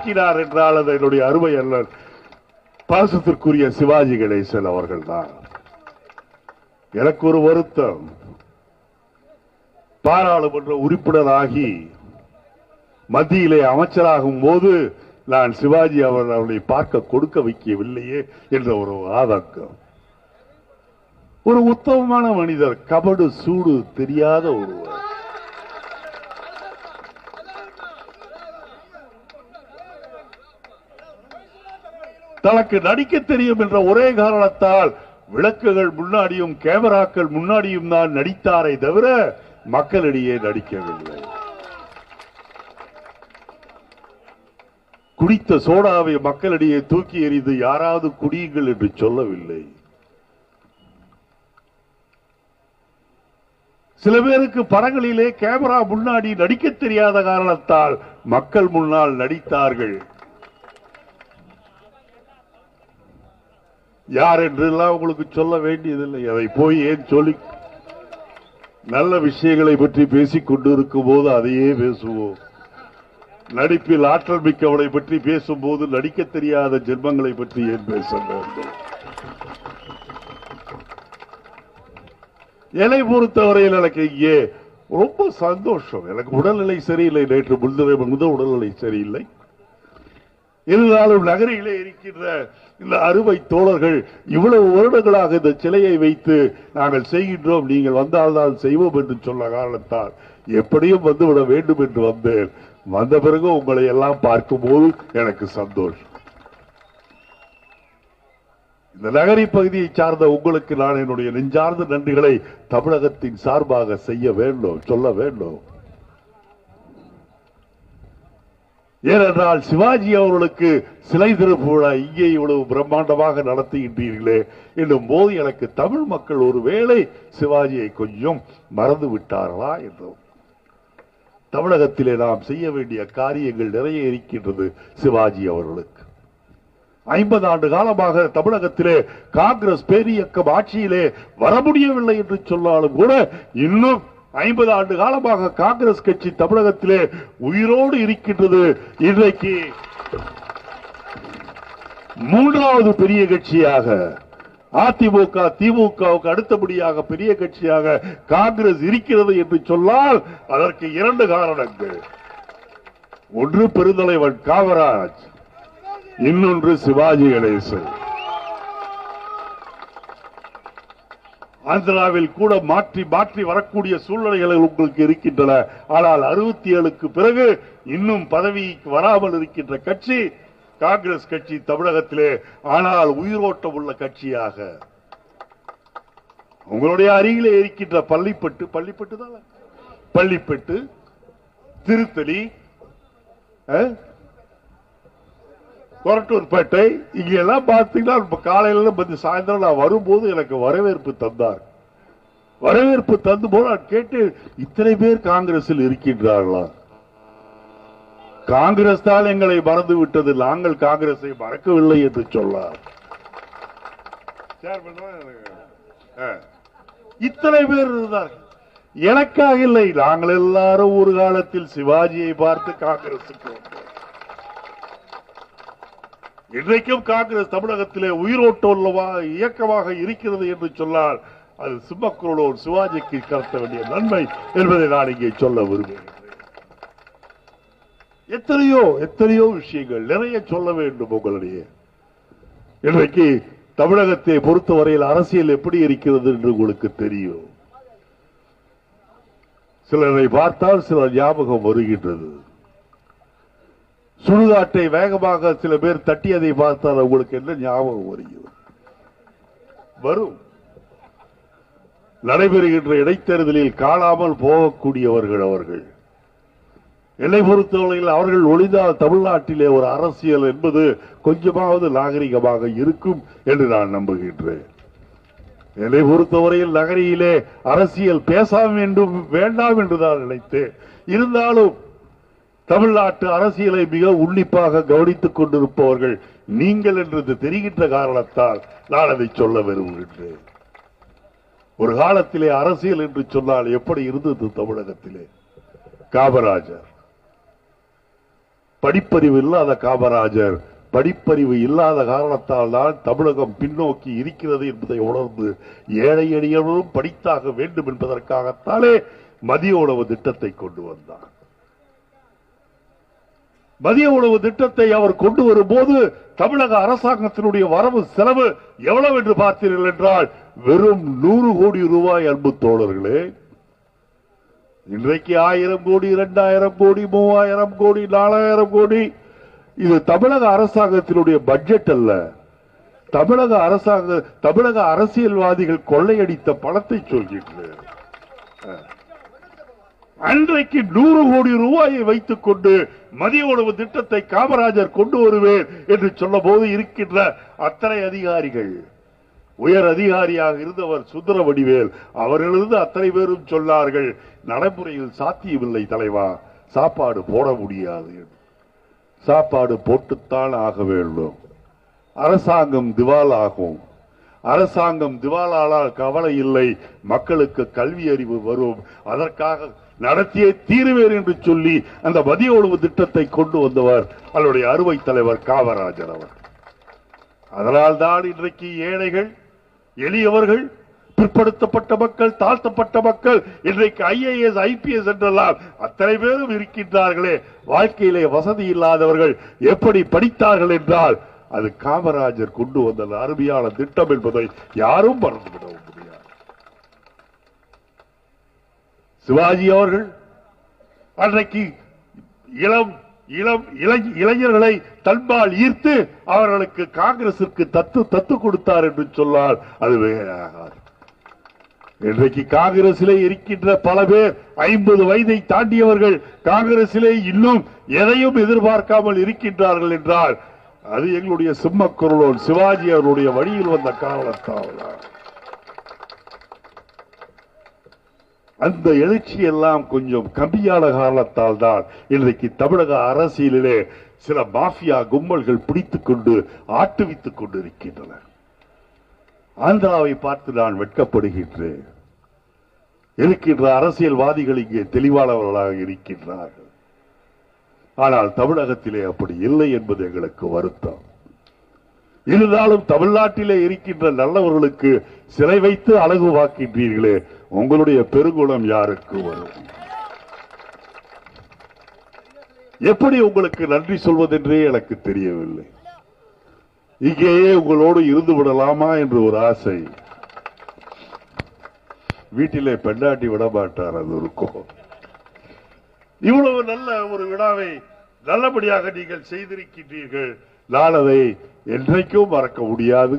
தாக்கினார் என்றால் அது என்னுடைய அருமை அல்ல. பாசத்திற்குரிய சிவாஜி கணேசன் அவர்கள் தான் எனக்கு ஒரு வருத்தம். பாராளுமன்ற உறுப்பினராகி மத்தியிலே அமைச்சராகும் போது நான் சிவாஜி அவர் அவர்களை பார்க்க கொடுக்க வைக்கவில்லையே என்ற ஒரு ஆதங்கம். ஒரு உத்தமமான மனிதர் கபடு சூடு தெரியாத ஒருவர். தனக்கு நடிக்க தெரியும் என்ற ஒரே காரணத்தால் விளக்குகள் முன்னாடியும் கேமராக்கள் முன்னாடியும் தான் நடித்தாரை தவிர மக்களிடையே நடிக்கவில்லை. குடித்த சோடாவை மக்களிடையே தூக்கி எறிந்து யாராவது குடியுங்கள் என்று சொல்லவில்லை. சில பேருக்கு படங்களிலே கேமரா முன்னாடி நடிக்க தெரியாத காரணத்தால் மக்கள் முன்னால் நடித்தார்கள். யார் என்றெல்லாம் உங்களுக்கு சொல்ல வேண்டியதில்லை அதை போய் ஏன் சொல்லி நல்ல விஷயங்களை பற்றி பேசிக் கொண்டிருக்கும் போது அதையே பேசுவோம். நடிப்பில் ஆற்றல் மிக்கவளை பற்றி பேசும்போது நடிக்க தெரியாத ஜென்மங்களை பற்றி ஏன் பேச வேண்டும்? என்னை பொறுத்தவரையில் எனக்கு இங்கே ரொம்ப சந்தோஷம். எனக்கு உடல்நிலை சரியில்லை. நேற்று முன்திரை உடல்நிலை சரியில்லை. இருந்தாலும் நகரிலே இருக்கின்ற இந்த அறுவை தோழர்கள் இவ்வளவு வருடங்களாக இந்த சிலையை வைத்து நாங்கள் செய்கின்றோம் நீங்கள் வந்தால்தான் செய்வோம் என்று சொன்ன காரணத்தால் எப்படியும் வந்துவிட வேண்டும் என்று வந்தேன். வந்த பிறகு உங்களை எல்லாம் பார்க்கும்போது எனக்கு சந்தோஷம். இந்த நகரி பகுதியை சார்ந்த உங்களுக்கு நான் என்னுடைய நெஞ்சார்ந்த நன்றிகளை தமிழகத்தின் சார்பாக செய்ய வேண்டும் சொல்ல வேண்டும். ஏனென்றால் சிவாஜி அவர்களுக்கு சிலை திறப்பு விழா இங்கே இவ்வளவு பிரம்மாண்டமாக நடத்துகின்றீர்களே என்னும் போது எனக்கு தமிழ் மக்கள் ஒருவேளை சிவாஜியை கொஞ்சம் மறந்து விட்டார்களா என்றும் தமிழகத்திலே நாம் செய்ய வேண்டிய காரியங்கள் நிறைய இருக்கின்றது சிவாஜி அவர்களுக்கு. ஐம்பது ஆண்டு காலமாக தமிழகத்திலே காங்கிரஸ் பேரியக்கம் ஆட்சியிலே வர முடியவில்லை என்று சொன்னாலும் கூட இன்னும் ஐம்பது ஆண்டு காலமாக காங்கிரஸ் கட்சி தமிழகத்திலே உயிரோடு இருக்கின்றது. இன்றைக்கு மூன்றாவது பெரிய கட்சியாக அதிமுக திமுகவுக்கு அடுத்தபடியாக பெரிய கட்சியாக காங்கிரஸ் இருக்கிறது என்று சொன்னால் அதற்கு இரண்டு காரணங்கள். ஒன்று பெருந்தலைவன் காமராஜ் இன்னொன்று சிவாஜி கணேசன். ஆந்திராவில் கூட மாற்றி மாற்றி வரக்கூடிய சூழ்நிலைகள் உங்களுக்கு இருக்கின்றன. ஆனால் அறுபத்தி ஏழுக்கு பிறகு இன்னும் பதவிக்கு வராமல் இருக்கின்ற கட்சி காங்கிரஸ் கட்சி தமிழகத்திலே ஆனால் உயிரோட்டம் உள்ள கட்சியாக. உங்களுடைய அருகிலே இருக்கின்ற பள்ளிப்பட்டு பள்ளிப்பட்டு தான் பள்ளிப்பட்டு திருத்தணி அஹ், கொரட்டூர்பேட்டை இங்க எல்லாம் பார்த்தீங்கன்னா காலையில வந்து சாயந்தரம் நான் வரும்போது எனக்கு வரவேற்பு தந்தார். வரவேற்பு தந்து போல நான் கேட்டு இத்தனை பேர் காங்கிரஸில் இருக்கின்றார்களா? காங்கிரஸ் தான் எங்களை மறந்து விட்டது. நாங்கள் காங்கிரஸை மறக்கவில்லை என்று சொன்னார். இத்தனை பேர் இருந்தார் எனக்காக இல்லை நாங்கள் எல்லாரும் ஒரு காலத்தில் சிவாஜியை பார்த்து காங்கிரசுக்கு வந்தோம். இன்றைக்கும் காங்கிரஸ் தமிழகத்திலே உயிரோட்டம் உள்ளவா இயக்கமாக இருக்கிறது என்று சொன்னால் அது சிம்மக்குரலோர் சிவாஜிக்கு கடத்த வேண்டிய நன்மை என்பதை நான் இங்கே சொல்ல விரும்புகிறேன். எத்தனையோ எத்தனையோ விஷயங்கள் நிறைய சொல்ல வேண்டும் உங்களிடையே. இன்றைக்கு தமிழகத்தை பொறுத்தவரையில் அரசியல் எப்படி இருக்கிறது என்று உங்களுக்கு தெரியும். சிலரை பார்த்தால் சிலர் ஞாபகம் வருகின்றது. சுடுகாட்டை வேகமாக சில பேர் தட்டியதை பார்த்தால் உங்களுக்கு என்ன ஞாபகம் வருகிறது? வரும். நடைபெறுகின்ற இடைத்தேர்தலில் காணாமல் போகக்கூடியவர்கள் அவர்கள். என்னை பொறுத்தவரையில் அவர்கள் ஒளிந்தால் தமிழ்நாட்டிலே ஒரு அரசியல் என்பது கொஞ்சமாவது நாகரிகமாக இருக்கும் என்று நான் நம்புகின்றேன். என்னை பொறுத்தவரையில் நகரியிலே அரசியல் பேச வேண்டும் வேண்டாம் என்று நான் நினைத்தேன். இருந்தாலும் தமிழ்நாட்டு அரசியலை மிக உன்னிப்பாக கவனித்துக் கொண்டிருப்பவர்கள் நீங்கள் என்று தெரிகின்ற காரணத்தால் நான் அதை சொல்ல விரும்புகின்றேன். ஒரு காலத்திலே அரசியல் என்று சொன்னால் எப்படி இருந்தது தமிழகத்திலே? காமராஜர். படிப்பறிவு இல்லாத காமராஜர் படிப்பறிவு இல்லாத காரணத்தால் தான் தமிழகம் பின்னோக்கி இருக்கிறது என்பதை உணர்ந்து ஏழை எளியவரும் படித்தாக வேண்டும் என்பதற்காகத்தானே மதிய உணவு திட்டத்தை கொண்டு வந்தார் மதிய உணவு திட்டத்தை அவர் கொண்டு வரும்போது தமிழக அரசாங்கத்தினுடைய வரவு செலவு எவ்வளவு என்று பார்த்தீர்கள் என்றால் வெறும் நூறு கோடி ரூபாய் அன்பு தோழர்களே. இன்றைக்கு ஆயிரம் கோடி இரண்டாயிரம் கோடி மூவாயிரம் கோடி நாலாயிரம் கோடி. இது தமிழக அரசாங்கத்தினுடைய பட்ஜெட் அல்ல. தமிழக அரசாங்க தமிழக அரசியல்வாதிகள் கொள்ளையடித்த பணத்தை சொல்கின்றேன் அன்றைக்கு நூறு கோடி ரூபாயை வைத்துக் கொண்டு மதிய உணவு திட்டத்தை காமராஜர் கொண்டு வருவேன் என்று சொல்ல போது இருக்கின்ற அத்தனை அதிகாரிகள். உயர் அதிகாரியாக இருந்தவர் சுந்தர வடிவேல் அவரிலிருந்து அத்தனை பேரும் சொன்னார்கள் நடைமுறையில் சாத்தியமில்லை தலைவா சாப்பாடு போட முடியாது. என்று. சாப்பாடு போட்டுத்தான் ஆக வேண்டும். அரசாங்கம் திவால் ஆகும் அரசாங்கம் திவாலால் கவலை இல்லை. மக்களுக்கு கல்வி அறிவு வரும். அதற்காக நடத்தியே தீருவேன் என்று சொல்லி அந்த மதிய உணவு திட்டத்தை கொண்டு வந்தவர் அவருடைய அறுவை தலைவர் காமராஜர் அவர். அதனால் தான் இன்றைக்கு ஏழைகள் எளியவர்கள் பிற்படுத்தப்பட்ட மக்கள் தாழ்த்தப்பட்ட மக்கள் இன்றைக்கு ஐஏஎஸ் ஐபிஎஸ் என்றெல்லாம் அத்தனை பேரும் இருக்கின்றார்களே. வாழ்க்கையிலே வசதி இல்லாதவர்கள் எப்படி படித்தார்கள் என்றால் அது காமராஜர் கொண்டு வந்த அருமையான திட்டம் என்பதை யாரும் மறந்துவிட முடியாது சிவாஜி அவர்கள் அன்றைக்கு இளம் இளம் இளைஞர்களை தன்பால் ஈர்த்து அவர்களுக்கு காங்கிரசுக்கு தத்து தத்து கொடுத்தார் என்று சொன்னால் அது வேறாகாது. இன்றைக்கு காங்கிரசிலே இருக்கின்ற பல பேர் ஐம்பது வயதை தாண்டியவர்கள் காங்கிரசிலே இன்னும் எதையும் எதிர்பார்க்காமல் இருக்கின்றார்கள் என்றால் அது எங்களுடைய சிம்மக்குரலோன் சிவாஜி அவருடைய வழியில் வந்த காரணத்தால் அந்த எழுச்சி எல்லாம் கொஞ்சம் கம்மியான காரணத்தால் தான் இன்றைக்கு தமிழக அரசியலிலே சில மாஃபியா கும்பல்கள் பிடித்துக் கொண்டு ஆட்டுவித்துக் கொண்டு இருக்கின்றன ஆந்திராவை பார்த்து நான் வெட்கப்படுகின்றேன். இருக்கின்ற அரசியல்வாதிகள் இங்கே தெளிவானவர்களாக இருக்கின்றார்கள். ஆனால் தமிழகத்திலே அப்படி இல்லை என்பது எங்களுக்கு வருத்தம். இருந்தாலும் தமிழ்நாட்டிலே இருக்கின்ற நல்லவர்களுக்கு சிலை வைத்து அழகு வாக்கின்றீர்களே உங்களுடைய பெருங்குளம் யாருக்கு வரும்? எப்படி உங்களுக்கு நன்றி சொல்வதென்றே எனக்கு தெரியவில்லை. இங்கேயே உங்களோடு இருந்து விடலாமா என்று ஒரு ஆசை. வீட்டிலே பெண்டாட்டி விடமாட்டார் அது இருக்கும் இவ்வளவு நல்ல ஒரு விழாவை நல்லபடியாக நீங்கள் செய்திருக்கின்றீர்கள். நான் அதை என்றைக்கும் மறக்க முடியாது.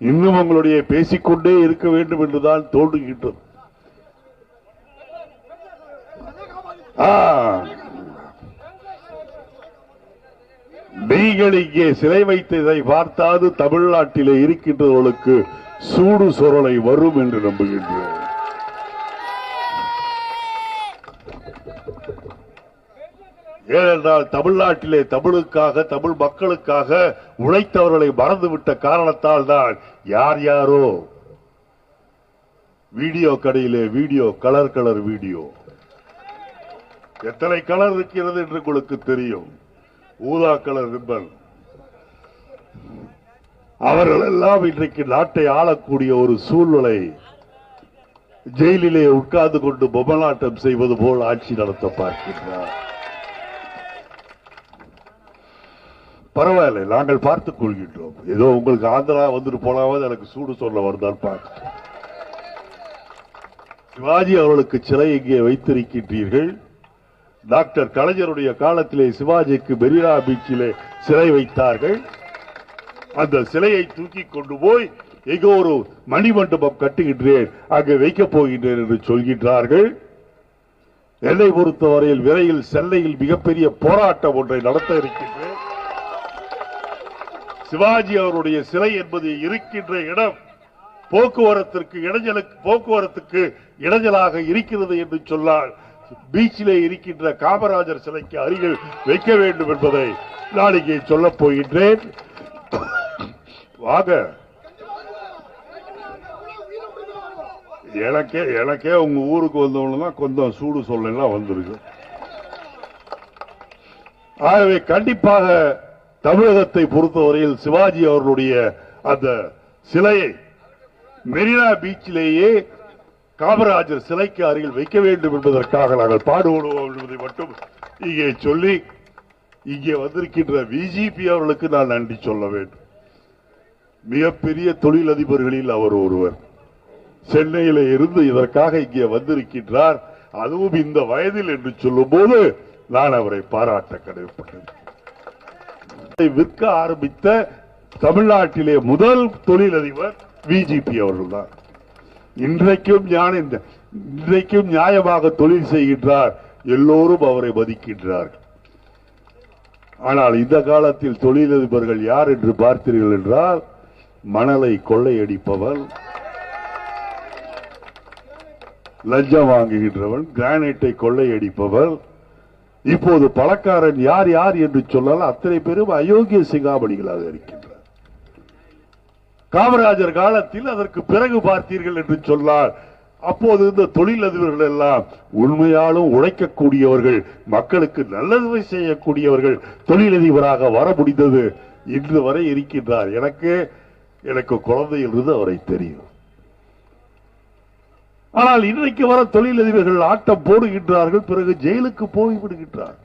இன்னும் உங்களுடைய பேசிக்கொண்டே இருக்க வேண்டும் என்றுதான் தோன்றுகின்றது நீங்கள் இங்கே சிலை வைத்ததை பார்த்தாது தமிழ்நாட்டிலே இருக்கின்றவர்களுக்கு சூடு சொரலை வரும் என்று நம்புகின்றேன். ஏனென்றால் தமிழ்நாட்டிலே தமிழுக்காக தமிழ் மக்களுக்காக உழைத்தவர்களை மறந்துவிட்ட காரணத்தால் தான் யார் யாரோ வீடியோ கடையிலே வீடியோ கலர் கலர் வீடியோ. எத்தனை கலர் இருக்கிறது என்று உங்களுக்கு தெரியும். ஊதா கலர் ரிப்பன். அவர்கள் எல்லாம் இன்றைக்கு நாட்டை ஆளக்கூடிய ஒரு சூழ்நிலை. ஜெயிலிலே உட்கார்ந்து கொண்டு பொம்மலாட்டம் செய்வது போல் ஆட்சி நடத்த பார்க்கின்றார். பரவாயில்லை நாங்கள் பார்த்துக் கொள்கின்றோம். ஏதோ உங்களுக்கு ஆந்திரா வந்துட்டு போனாவது எனக்கு சூடு சொல்ல வருதான் பார்க்க சிவாஜி அவர்களுக்கு சிலை இங்கே வைத்திருக்கின்றீர்கள். டாக்டர் கலைஞருடைய காலத்திலே சிவாஜிக்கு பெரியா பீச்சிலே சிலை வைத்தார்கள். அந்த சிலையை தூக்கி கொண்டு போய் எங்கோ ஒரு மணிமண்டபம் கட்டுகின்றேன் அங்கே வைக்கப் போகின்றேன் என்று சொல்கின்றார்கள். என்னை பொறுத்தவரையில் விரைவில் சென்னையில் மிகப்பெரிய போராட்டம் ஒன்றை நடத்த இருக்கின்றேன். சிவாஜி அவருடைய சிலை என்பது இருக்கின்ற இடம். போக்குவரத்திற்கு இடைஞ்சலுக்கு போக்குவரத்துக்கு இடைஞ்சலாக இருக்கிறது என்று சொன்னால் பீச்சிலே இருக்கின்ற காமராஜர் சிலைக்கு அருகில் வைக்க வேண்டும் என்பதை நான் இங்கே சொல்லப் போகின்றேன். வாங்க. எனக்கே எனக்கே உங்க ஊருக்கு வந்தவங்க தான் கொஞ்சம் சூடு சொல்லலாம் வந்திருக்கு. ஆகவே கண்டிப்பாக தமிழகத்தை பொறுத்தவரையில் சிவாஜி அவர்களுடைய அந்த சிலையை மெரினா பீச்சிலேயே காமராஜர் சிலைக்கு அருகில் வைக்க வேண்டும் என்பதற்காக நாங்கள் பாடுபடுவோம் என்பதை மட்டும் இங்கே சொல்லி இங்கே வந்திருக்கின்ற பிஜேபி அவர்களுக்கு நான் நன்றி சொல்ல வேண்டும். மிகப்பெரிய தொழிலதிபர்களில் அவர் ஒருவர். சென்னையில இருந்து இதற்காக இங்கே வந்திருக்கின்றார். அதுவும் இந்த வயதில் என்று சொல்லும் போது நான் அவரை பாராட்ட கடமைப்பட்டேன் விற்க ஆரம்பித்த தமிழ்நாட்டிலே முதல் தொழிலதிபர் பிஜேபி அவர்கள்தான். இன்றைக்கும் ஞான இன்றைக்கும் நியாயமாக தொழில் செய்கின்றார். எல்லோரும் அவரை மதிக்கின்றார்கள். ஆனால் இந்த காலத்தில் தொழிலதிபர்கள் யார் என்று பார்த்தீர்கள் என்றால் மணலை கொள்ளையடிப்பவன் லஞ்சம் வாங்குகின்றவன் கிரானைட்டை கொள்ளையடிப்பவன் இப்போது பணக்காரன் யார் யார் என்று சொன்னால் அத்தனை பேரும் அயோக்கிய சிங்காமணிகளாக இருக்கின்றனர். காமராஜர் காலத்தில் அதற்கு பிறகு பார்த்தீர்கள் என்று சொன்னால் அப்போது இந்த தொழிலதிபர்கள் எல்லாம் உண்மையாலும் உழைக்கக்கூடியவர்கள் மக்களுக்கு நல்லது செய்யக்கூடியவர்கள் தொழிலதிபராக வர முடிந்தது. இன்று வரை இருக்கின்றார். எனக்கு எனக்கு குழந்தையிலிருந்து அவரை தெரியும். ஆனால் இன்றைக்கு வர தொழிலதிபர்கள் ஆட்டம் போடுகின்றார்கள் பிறகு ஜெயிலுக்கு போய் விடுகின்றார்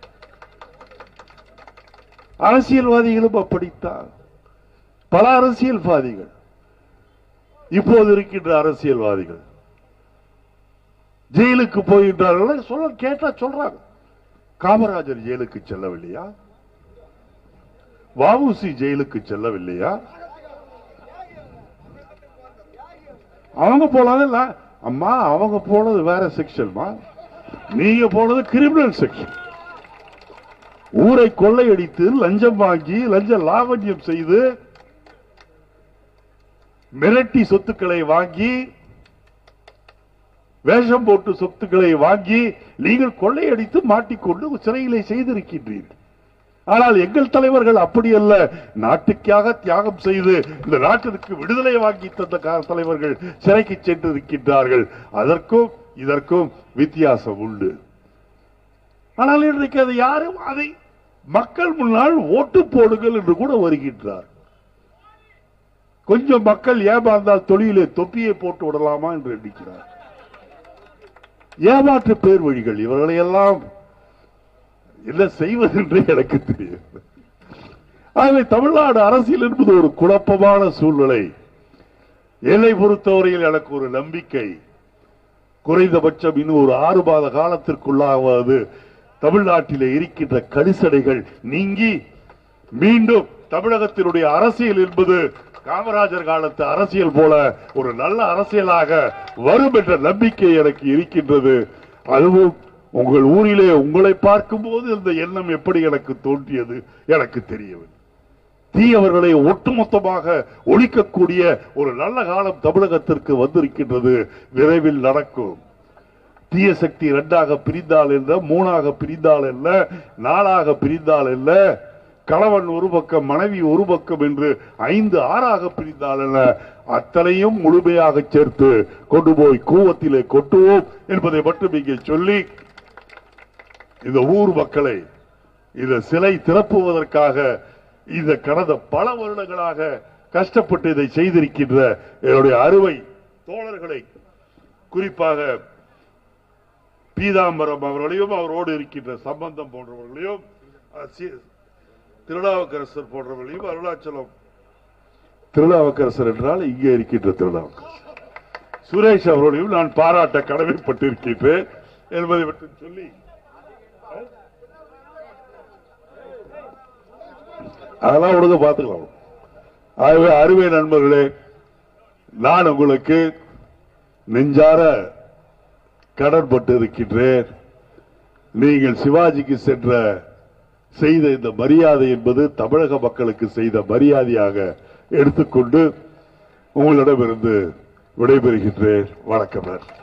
அரசியல்வாதிகளும் அப்படித்தான். பல அரசியல்வாதிகள் இப்போது இருக்கின்ற அரசியல்வாதிகள் ஜெயிலுக்கு போகின்றார்கள். சொல்ல கேட்டா சொல்றாங்க. காமராஜர் ஜெயிலுக்கு செல்லவில்லையா? வாவுசி ஜெயிலுக்கு செல்லவில்லையா? அவங்க போனது அம்மா அவங்க போனது வேற செக்ஷன்மா நீங்க போனது கிரிமினல் செக்ஷன் ஊரை கொள்ளையடித்து லஞ்சம் வாங்கி லஞ்ச லாவண்யம் செய்து மிரட்டி சொத்துக்களை வாங்கி வேஷம் போட்டு சொத்துக்களை வாங்கி நீங்கள் கொள்ளையடித்து மாட்டிக்கொண்டு சிறையிலே செய்திருக்கின்றீர்கள். ஆனால் எங்கள் தலைவர்கள் அப்படி அல்ல நாட்டுக்காக தியாகம் செய்து இந்த நாட்டிற்கு விடுதலை வாங்கி தந்த தலைவர்கள் சிறைக்கு சென்றிருக்கின்றார்கள். அதற்கும் இதற்கும் வித்தியாசம் உண்டு. ஆனால் இன்றைக்கு அது யாரும் அதை மக்கள் முன்னால் ஓட்டு போடுங்கள் என்று கூட வருகின்றார். கொஞ்சம் மக்கள் ஏமாந்தால் தொழிலே தொப்பியை போட்டு விடலாமா என்று எண்ணிக்கிறார். ஏமாற்று பேர் வழிகள் இவர்களை எல்லாம் என்ன செய்வது என்று எனக்கு தெரியும் ஆகவே தமிழ்நாடு அரசியல் என்பது ஒரு குழப்பமான சூழ்நிலை. என்னை பொறுத்தவரையில் எனக்கு ஒரு நம்பிக்கை. குறைந்தபட்சம் இன்னும் ஒரு ஆறு மாத காலத்திற்குள்ளாவது தமிழ்நாட்டிலே இருக்கின்ற கடிசடைகள் நீங்கி மீண்டும் தமிழகத்தினுடைய அரசியல் என்பது காமராஜர் காலத்து அரசியல் போல ஒரு நல்ல அரசியலாக வரும் என்ற நம்பிக்கை எனக்கு இருக்கின்றது. அதுவும் உங்கள் ஊரிலே உங்களை பார்க்கும்போது இந்த எண்ணம் எப்படி எனக்கு தோன்றியது எனக்கு தெரியவில்லை. தீயவர்களை ஒட்டுமொத்தமாக ஒழிக்கக்கூடிய ஒரு நல்ல காலம் தமிழகத்திற்கு வந்திருக்கின்றது. விரைவில் நடக்கும். தீய சக்தி இரண்டாக பிரிந்தால் இல்ல மூணாக பிரிந்தால் இல்ல நாலாக பிரிந்தால் இல்ல கணவன் ஒரு பக்கம் மனைவி ஒரு பக்கம் என்று ஐந்து ஆறாக பிரிந்தால் என்ன அத்தனையும் முழுமையாக சேர்த்து கொண்டு போய் கூவத்திலே கொட்டுவோம் என்பதை மட்டும் இங்கே சொல்லி இந்த ஊர் மக்களை இந்த சிலை திறப்புவதற்காக இந்த கடந்த பல வருடங்களாக கஷ்டப்பட்டு இதை செய்திருக்கின்ற என்னுடைய அறுவை தோழர்களை குறிப்பாக பீதாம்பரம் அவர்களையும் அவரோடு இருக்கின்ற சம்பந்தம் போன்றவர்களையும் திருநாவுக்கரசர் போன்றவர்களையும் அருணாச்சலம் திருநாவுக்கரசர் என்றால் இங்கே இருக்கின்ற திருநாவுக்கரசர். சுரேஷ் அவர்களையும் நான் பாராட்ட கடமைப்பட்டிருக்கின்றேன் என்பதை பற்றி சொல்லி அதெல்லாம் உடனே பார்த்துக்கலாம் ஆகவே அருமை நண்பர்களே நான் உங்களுக்கு நெஞ்சார கடற்பட்டு இருக்கின்றேன். நீங்கள் சிவாஜிக்கு சென்ற செய்த இந்த மரியாதை என்பது தமிழக மக்களுக்கு செய்த மரியாதையாக எடுத்துக்கொண்டு உங்களிடமிருந்து விடைபெறுகின்றேன். வணக்கம். நன்றி